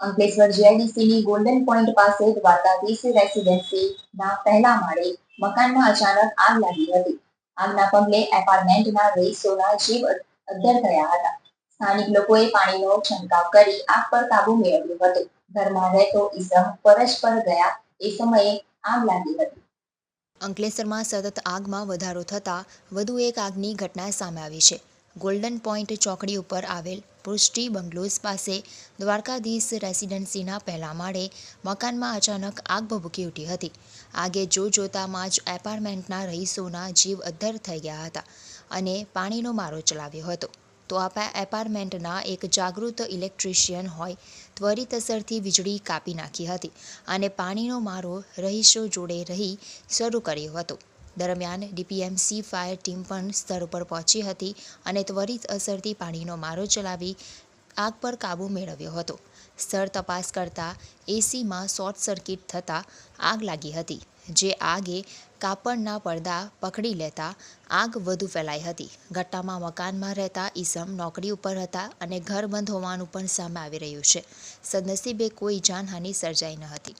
Ankleshwar જીઆઈડીસીની golden point પાસે દ્વારકાધીશ રેસિડેન્સીના પહેલા માળે મકાનમાં અચાનક આગ લાગી હતી. આગના પગલે એપાર્ટમેન્ટના રહીશોના જીવ અદ્ધર થયા હતા. સ્થાનિક લોકોએ પાણીનો છંટકાવ કરી આગ પર કાબુ મેળવ્યો હતો. ઘરમાં રહેતો ઈસમ ફરજ પર ગયા એ સમયે આગ લાગી હતી. અંકલેશ્વરમાં સતત આગમાં વધારો થતાં વધુ એક આગની ઘટના સામે આવી છે. ગોલ્ડન પોઈન્ટ ચોકડી ઉપર આવેલ પુષ્ટિ બંગલોઝ પાસે દ્વારકાધીશ રેસિડેન્સીના પહેલા માળે મકાનમાં અચાનક આગ ભભૂકી ઉઠી હતી. આગે જોજોતામાં જ એપાર્ટમેન્ટના રહીશોના જીવ અદ્ધર થઈ ગયા હતા અને પાણીનો મારો ચલાવ્યો હતો. તો આ એપાર્ટમેન્ટના એક જાગૃત ઇલેક્ટ્રિશિયન હોય ત્વરિત અસરથી વીજળી કાપી નાખી હતી અને પાણીનો મારો રહીશો જોડે રહી શરૂ કર્યો હતો. દરમિયાન ડીપીએમસી ફાયર ટીમ પણ સ્થળ પર પહોંચી હતી અને ત્વરિત અસરથી પાણીનો મારો ચલાવી આગ પર કાબૂ મેળવ્યો હતો. સ્થળ તપાસ કરતા એસીમાં શોર્ટ સર્કિટ થતાં આગ લાગી હતી, જે આગે કાપડના પડદા પકડી લેતા આગ વધુ ફેલાઈ હતી. ઘટનામાં મકાનમાં રહેતા ઈસમ નોકરી ઉપર હતા અને ઘર બંધ હોવાનું પણ સામે આવી રહ્યું છે. સદનસીબે કોઈ જાનહાનિ સર્જાઈ ન હતી.